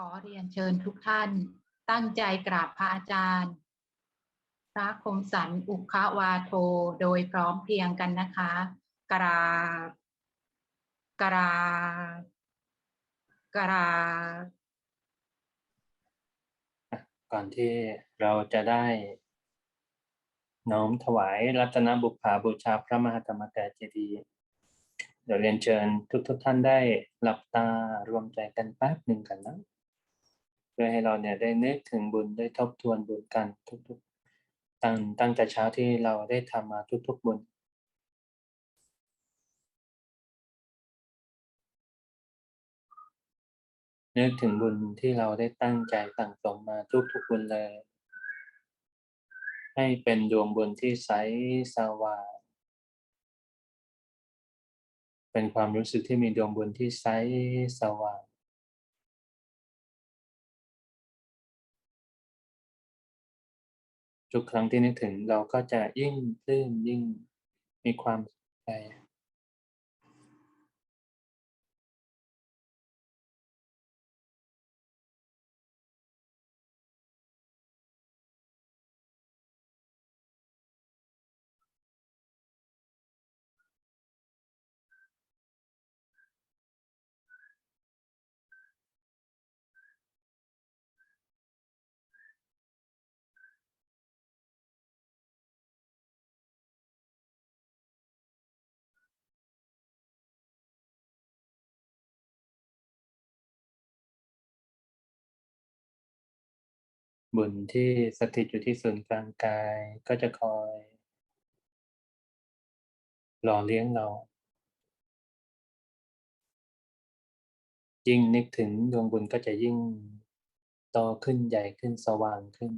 ขอเรียนเชิญทุกท่านตั้งใจกราบพระอาจารย์ พระคมสันอุคาวาโทโดยพร้อมเพรียงกันนะคะ กราบกราบกราบก่อนที่เราจะได้ น้อมถวายรัตนบุพภาบูชาพระมหาธรรมกายเจดีย์เดี๋ยวเรียนเชิญทุกทุกๆท่านได้หลับตารวมใจกันแป๊บหนึ่งกันนะ พื่อให้เราเนี่ยได้นึกถึงบุญได้ทบทวนบุญกันทุกๆ ตั้งตั้งแต่เช้าที่เราได้ทำมาทุกๆบุญนึกถึงบุญที่เราได้ตั้งใจสั่งสมมาทุกๆบุญเลย ให้เป็นดวงบุญที่ใสสว่างเป็นความรู้สึกที่มีดวงบุญที่ใสสว่าง ทุกครั้งที่นึกถึงเราก็จะยิ่งปลื้มยิ่งมีความสุขใจ บุญที่สถิตอยู่ที่ศูนย์กลางกายก็จะคอย หล่อเลี้ยงเรา ยิ่งนึกถึงดวงบุญก็จะยิ่งโตขึ้นใหญ่ขึ้นสว่างขึ้น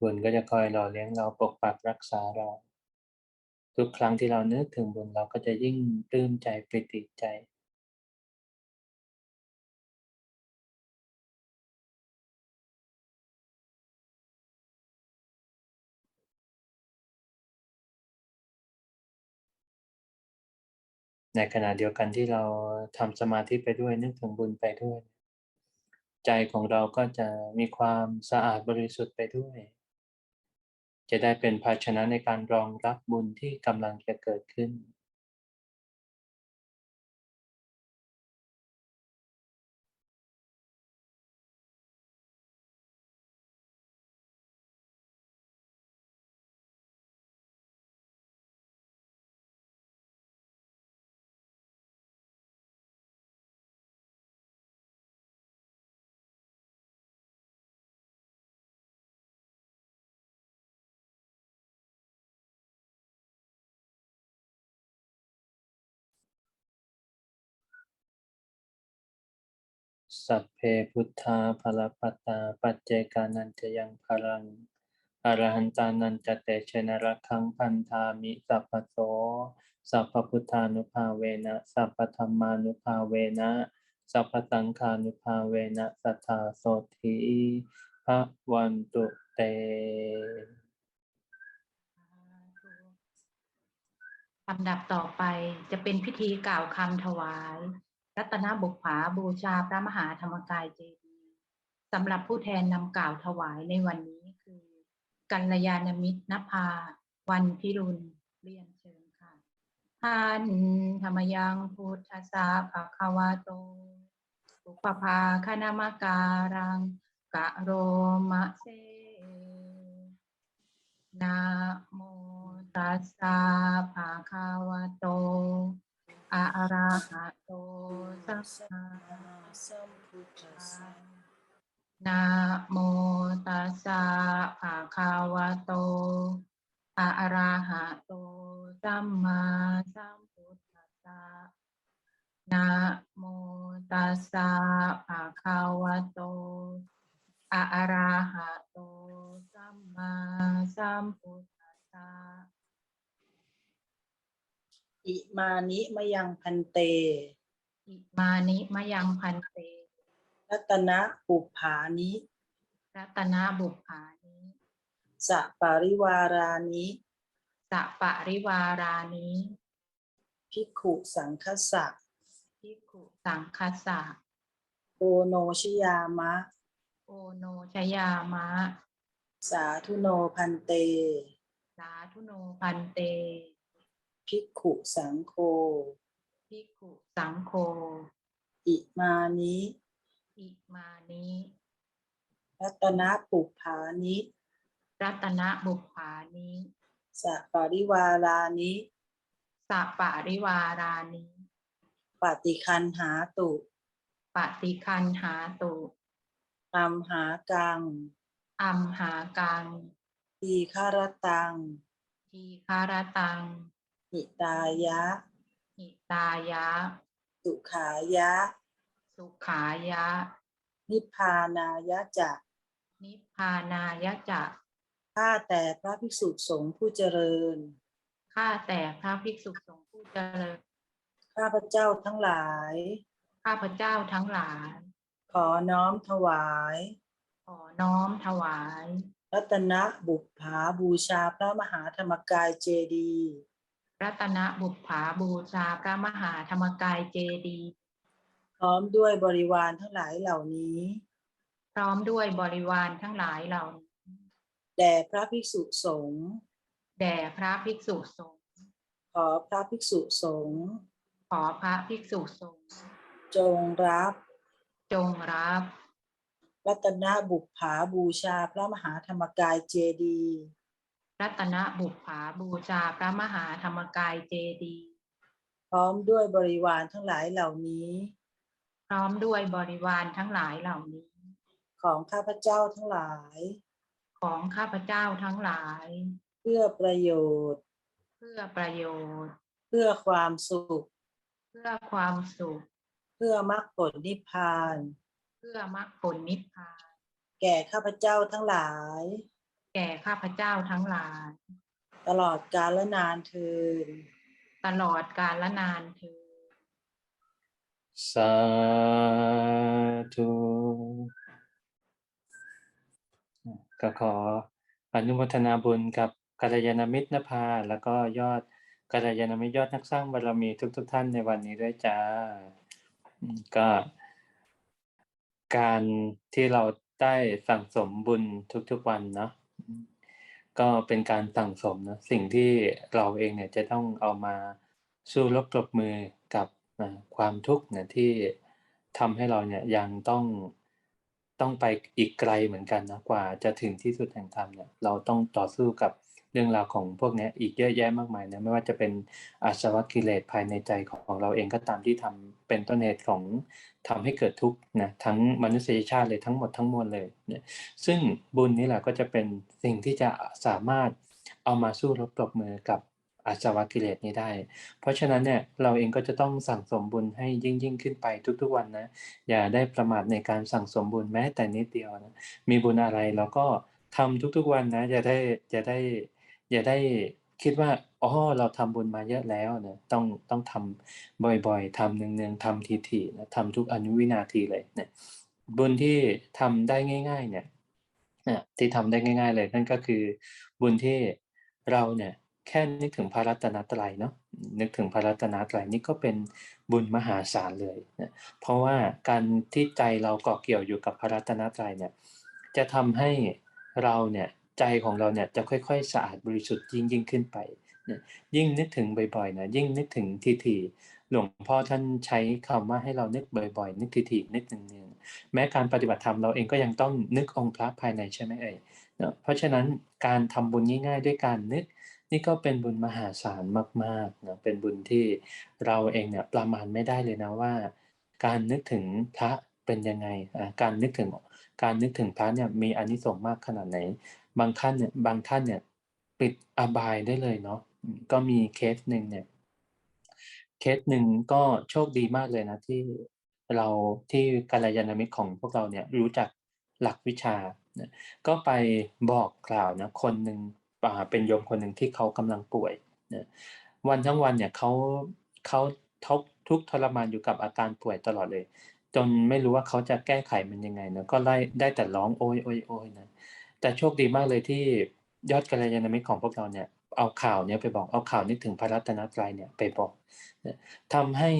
บุญก็จะคอยหล่อเลี้ยงเราปกปักรักษาเรา ทุกครั้งที่เรานึกถึงบุญเราก็จะยิ่งปลื้มใจปิติใจในขณะเดียวกันที่เราทำสมาธิไปด้วยนึกถึงบุญไปด้วย ใจของเราก็จะมีความสะอาดบริสุทธิ์ไปด้วย จะได้เป็นภาชนะในการรองรับบุญที่กำลังจะเกิดขึ้น สัพเพพุทธาภลปัตตา ปัจเจกานันจะยังพลังอรหันตานันจะเตชนรักขังพันธามิสัพพโสสัพพพุทธานุภาเวนะสัพพธรรมานุภาเวนะสัพพสังฆานุภาเวนะสัทธาโสธีพระวันตุเตลำดับต่อไปจะเป็นพิธีกล่าวคำถวาย รัตนบุพภาบูชาพระมหาธรรมกายเจดีสำหรับผู้แทนนำกล่าวถวายในวันนี้คือ กัลยาณมิตรนภา วันพิรุณเรียนเชิญค่ะท่านธรรมยังพุทธสาภาควาโตสุปภาคณามการังกะโรมะเซนะโมตัสสะภะคะวะโต อะระหะโตสัมมาสัมพุทธัสสะนะโมตัสสะภะคะวะโตอะระหะโตสัมมาสัมพุทธัสสะนะโมตัสสะภะคะวะโตอะระหะโตสัมมาสัมพุทธัสสะ อิมานิมะยังพันเต อิมานิมะยังพันเต รัตนะปุผานิรัตนาบุพภานิสะปาริวารานิสสัปะริวารานิภิกขุสังคสะภิกขุสังคัสสะโอโนชยามะ โอโนชยามะ สาธุโนพันเต สาธุโนพันเต ภิกขุสังโฆภิกขุสังโฆอิมานิอิมานิรัตนปุปผานิรัตนบุพภานิสัปริวารานิสัปะริวารานิปฏิคันหาตุปฏิคันหาตุอัมหากังอัมหากังทีฆารตังทีคารตัง หิตายะ หิตายะ สุขายะ สุขายะ นิพพานายะจะ นิพพานายะจะข้าแต่พระภิกษุสงฆ์ผู้เจริญ ข้าแต่พระภิกษุสงฆ์ผู้เจริญ ข้าพเจ้าทั้งหลาย ข้าพเจ้าทั้งหลาย ขอน้อมถวาย ขอน้อมถวาย รัตนบุพภาบูชาพระมหาธรรมกายเจดีย์ รัตนบุพภาบูชาพระมหาธรรมกายเจดีย์พร้อมด้วยบริวารทั้งหลายเหล่านี้ พร้อมด้วยบริวารทั้งหลายเหล่านี้แด่พระภิกษุสงฆ์แด่พระภิกษุสงฆ์ขอพระภิกษุสงฆ์ขอพระภิกษุสงฆ์จงรับ จงรับ รัตนบุพภาบูชาพระมหาธรรมกายเจดีย์ รัตนบุพภาบูชาพระมหาธรรมกายเจดีย์พร้อมด้วยบริวารทั้งหลายเหล่านี้ พร้อมด้วยบริวารทั้งหลายเหล่านี้ ของข้าพเจ้าทั้งหลาย ของข้าพเจ้าทั้งหลาย เพื่อประโยชน์ เพื่อประโยชน์ เพื่อความสุข เพื่อความสุข เพื่อมรรคผลนิพพาน เพื่อมรรคผลนิพพาน แก่ข้าพเจ้าทั้งหลาย แก่ข้าพเจ้าทั้งหลาย ตลอดกาลนานเทินตลอดกาลนานเธอญสาธุก็ขออนุโมทนาบุญกับกัลยาณมิตรนภา แล้วก็ยอดกัลยาณมิตรยอดนักสร้างบารมีทุกๆทท่านในวันนี้ด้วยจ้าอืมก็การที่เราได้สั่งสมบุญทุกๆวันเนาะอืม ก็เป็นการสั่งสมนะสิ่งที่เราเองเนี่ยจะต้องเอามาสู้รบกลบมือกับความทุกข์เนี่ยที่ทำให้เราเนี่ยยังต้อง ต้องไปอีกไกลเหมือนกันนะกว่าจะถึงที่สุดแห่งธรรมเนี่ยเราต้องต่อสู้กับเรื่องราวของพวกนี้อีกเยอะแยะมากมายนะไม่ว่าจะเป็นอาสวะกิเลสภายในใจของเราเองก็ตามที่ทำเป็นต้นเหตุของทำให้เกิดทุกข์นะทั้งมนุษยชาติเลยทั้งหมดทั้งมวลเลยเนี่ยซึ่งบุญนี่แหละก็จะเป็นสิ่งที่จะสามารถเอามาสู้รบปรบมือกับ อาสวะกิเลสนี้ได้ เพราะฉะนั้นเนี่ยเราเองก็จะต้องสั่งสมบุญให้ยิ่งยิ่งขึ้นไปทุกๆวันนะ อย่าได้ประมาทในการสั่งสมบุญแม้แต่นิดเดียวนะ มีบุญอะไรเราก็ทำทุกๆวันนะอย่าได้อย่าได้อย่าได้คิดว่าอ๋อเราทำบุญมาเยอะแล้วนะต้องต้องทำบ่อยๆทำเนืองๆทำทีๆนะทำทุกอนุวินาทีเลยเนี่ยบุญที่ทำได้ง่าย ๆ เนี่ยเนี่ยที่ทำได้ง่าย ๆ เลยนั่นก็คือบุญที่เราเนี่ย แค่นึกถึงพระรัตนตรัยเนาะนึกถึงพระรัตนตรัยนี่ก็เป็นบุญมหาศาลเลยนะเพราะว่าการที่ใจเราเกาะเกี่ยวอยู่กับพระรัตนตรัยเนี่ยจะทำให้เราเนี่ยใจของเราเนี่ยจะค่อยๆ สะอาดบริสุทธิ์ยิ่งยิ่งขึ้นไปยิ่งนึกถึงบ่อยๆนะยิ่งนึกถึงทีๆหลวงพ่อท่านใช้คำว่าให้เรานึกบ่อยๆ นึกทีๆนึกเนืองๆแม้การปฏิบัติธรรมเราเองก็ยังต้องนึกองค์พระภายในใช่ไหมเอ่ยเนาะเพราะฉะนั้นการทำบุญง่ายๆ ด้วยการนึก นี่ก็เป็นบุญมหาศาลมากๆนะเป็นบุญที่เราเองเนี่ยประมาณไม่ได้เลยนะว่า การนึกถึงพระเป็นยังไงอ่าการนึกถึงการนึกถึงพระเนี่ยมีอนิสงส์มากขนาดไหน บางท่านเนี่ยบางท่านเนี่ยปิดอบายได้เลยเนาะก็มีเคสหนึ่งเนี่ยเคสหนึ่งก็โชคดีมากเลยนะที่เราที่กัลยาณมิตรของพวกเราเนี่ยรู้จักหลักวิชา ก็ไปบอกกล่าวนะคนหนึ่ง เป็นโยมคนหนึ่งที่เขากำลังป่วยนะวันทั้งวันเนี่ยเขาเขาทุกทุกทรมานอยู่กับอาการป่วยตลอดเลย จนไม่รู้ว่าเขาจะแก้ไขมันยังไงนะก็ไล่ได้แต่ร้องโอยโอยโอยนะแต่โชคดีมากเลยที่ยอดกัลยาณมิตรของพวกเราเนี่ยเอาข่าวเนี้ยไปบอกเอาข่าวนึกถึงพระรัตนตรัยเนี่ยไปบอกนะทำให้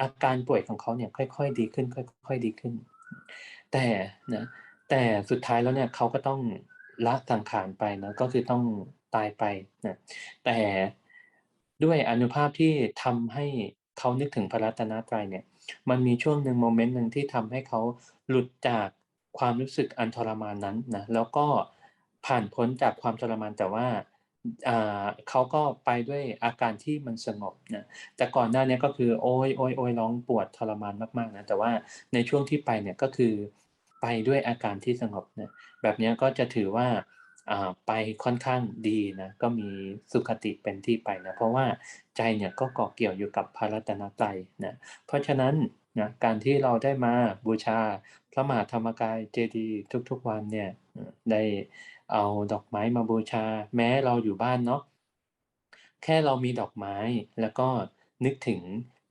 อาการป่วยของเขาเนี่ยค่อย ๆ ดีขึ้น ค่อย ๆ ดีขึ้น แต่นะแต่สุดท้ายแล้วเนี่ยเขาก็ต้อง ละสังขารไปนะก็คือต้องตายไปนะแต่ด้วยอนุภาพที่ทำให้เขานึกถึงพระรัตนตรัยเนี่ย มันมีช่วงหนึ่งโมเมนต์หนึ่งที่ทำให้เขาหลุดจากความรู้สึกอันทรมานนั้นนะแล้วก็ผ่านพ้นจากความทรมานแต่ว่าอ่าเขาก็ไปด้วยอาการที่มันสงบนะแต่ก่อนหน้านี้ก็คือโอยโอยโอยร้องปวดทรมานมากๆนะแต่ว่าในช่วงที่ไปเนี่ยก็คือ ไปด้วยอาการที่สงบเนะแบบนี้ก็จะถือว่าไปค่อนข้างดีนะก็มีสุขติเป็นที่ไปนะเพราะว่าใจเนี่ยก็เกาะเกี่ยวอยู่กับพระรัตนตรัยนะเพราะฉะนั้นนะการที่เราได้มาบูชาพระมหาธรรมกายเจดีย์ทุกๆวันเนี่ยได้เอาดอกไม้มาบูชา แม้เราอยู่บ้านเนาะแค่เรามีดอกไม้แล้วก็นึกถึง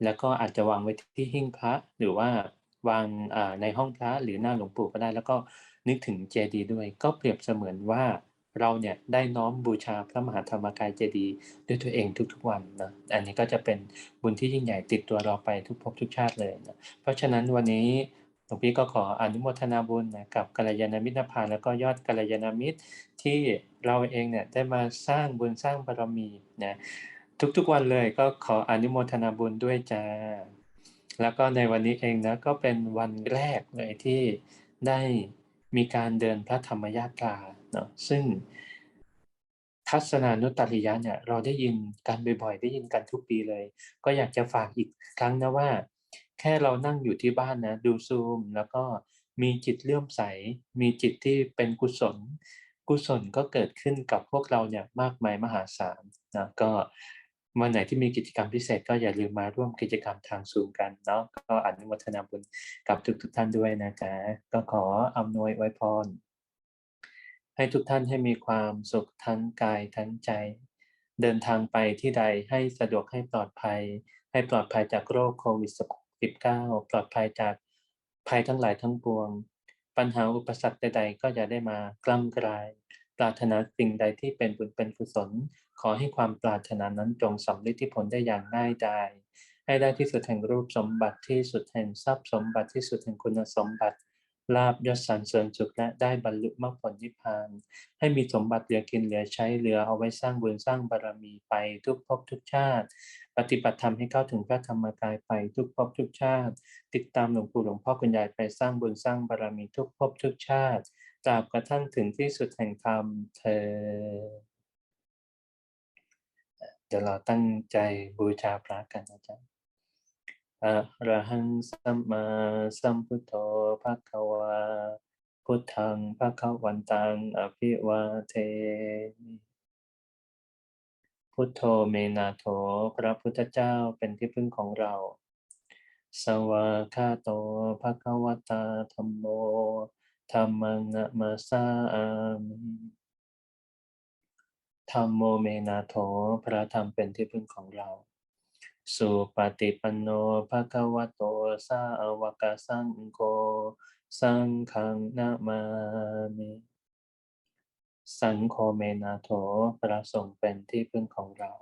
แล้วก็อาจจะวางไว้ที่หิ้งพระหรือว่า วางในห้องพระหรือหน้าหลวงปู่ก็ได้ แล้วก็นึกถึงเจดีย์ด้วย ก็เปรียบเสมือนว่าเราเนี่ยได้น้อมบูชาพระมหาธรรมกายเจดีย์ด้วยตัวเองทุกๆวันนะอันนี้ก็จะเป็นบุญที่ยิ่งใหญ่ติดตัวเราไปทุกภพทุกชาติเลยนะเพราะฉะนั้นวันนี้หลวงพี่ก็ขออนุโมทนาบุญนะกับกัลยาณมิตรภาแล้วก็ยอดกัลยาณมิตรที่เราเองเนี่ยได้มาสร้างบุญสร้างบารมีนะทุกๆวันเลยก็ขออนุโมทนาบุญด้วยจ้า แล้วก็ในวันนี้เองนะก็เป็นวันแรกเลยที่ได้มีการเดินพระธรรมยาตราเนาะซึ่งทัศนานุตตริยะเนี่ยเราได้ยินกันบ่อยๆ ได้ยินกันทุกปีเลย ก็อยากจะฝากอีกครั้งนะว่า แค่เรานั่งอยู่ที่บ้านนะดูซูม แล้วก็มีจิตเลื่อมใส มีจิตที่เป็นกุศล กุศลก็เกิดขึ้นกับพวกเราเนี่ยมากมายมหาศาลนะก็ วันไหนที่มีกิจกรรมพิเศษก็อย่าลืมมาร่วมกิจกรรมทางซูมกันเนาะก็อนุโมทนาบุญกับทุกๆท่านด้วยนะจ๊ะก็ขออำนวยไว้พร ให้ทุกท่านให้มีความสุขทั้งกายทั้งใจ เดินทางไปที่ใดให้สะดวกให้ปลอดภัย ให้ปลอดภัยจากโรคโควิด -19 ปลอดภัยจากภัยทั้งหลายทั้งปวง ปัญหาอุปสรรคใด ๆ ก็อย่าได้มากล้ำกลาย ปรารถนาสิ่งใดที่เป็นบุญเป็นกุศล ขอให้ความปรารถนานั้นจงสำเร็จที่ผลได้อย่างง่ายดายให้ได้ที่สุดแห่งรูปสมบัติที่สุดแห่งทรัพย์สมบัติที่สุดแห่งคุณสมบัติลาบยศสรรเสริญสุขและได้บรรลุมรรคผลนิพพาน ให้มีสมบัติเหลือกินเหลือใช้เหลือเอาไว้สร้างบุญสร้างบารมีไปทุกภพทุกชาติ ปฏิบัติธรรมให้เข้าถึงพระธรรมกายไปทุกภพทุกชาติ ติดตามหลวงปู่หลวงพ่อคุณยายไปสร้างบุญสร้างบารมีทุกภพทุกชาติ ตราบกระทั่งถึงที่สุดแห่งธรรมเธอ เดี๋ยวเราตั้งใจบูชาพระกันนะจ๊ะอะระหังสัมมาสัมพุทโธภะคะวา พุทธังภะคะวันตังอภิวาเทมิพุทโธเมนาโถพระพุทธเจ้าเป็นที่พึ่งของเรา สวากาโตภะคะวตาธัมโม ธัมมังนะมาสามิธัมโมเมนาโถพระธรรมเป็นที่พึ่งของเรา สุปฏิปันโนภะคะวะโตสาวกสังโฆสังฆังนามามิสังโฆเมนาโถพระสงฆ์เป็นที่พึ่งของเรา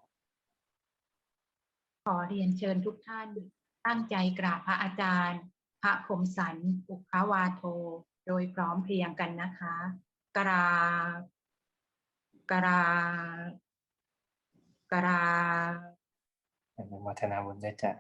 ขอเรียนเชิญทุกท่านตั้งใจกราบพระอาจารย์ พระคมสันอุคาวาโท โดยพร้อมเพรียงกันนะคะ กรากรากราบอนุโมทนาบุญด้วยจ้ะ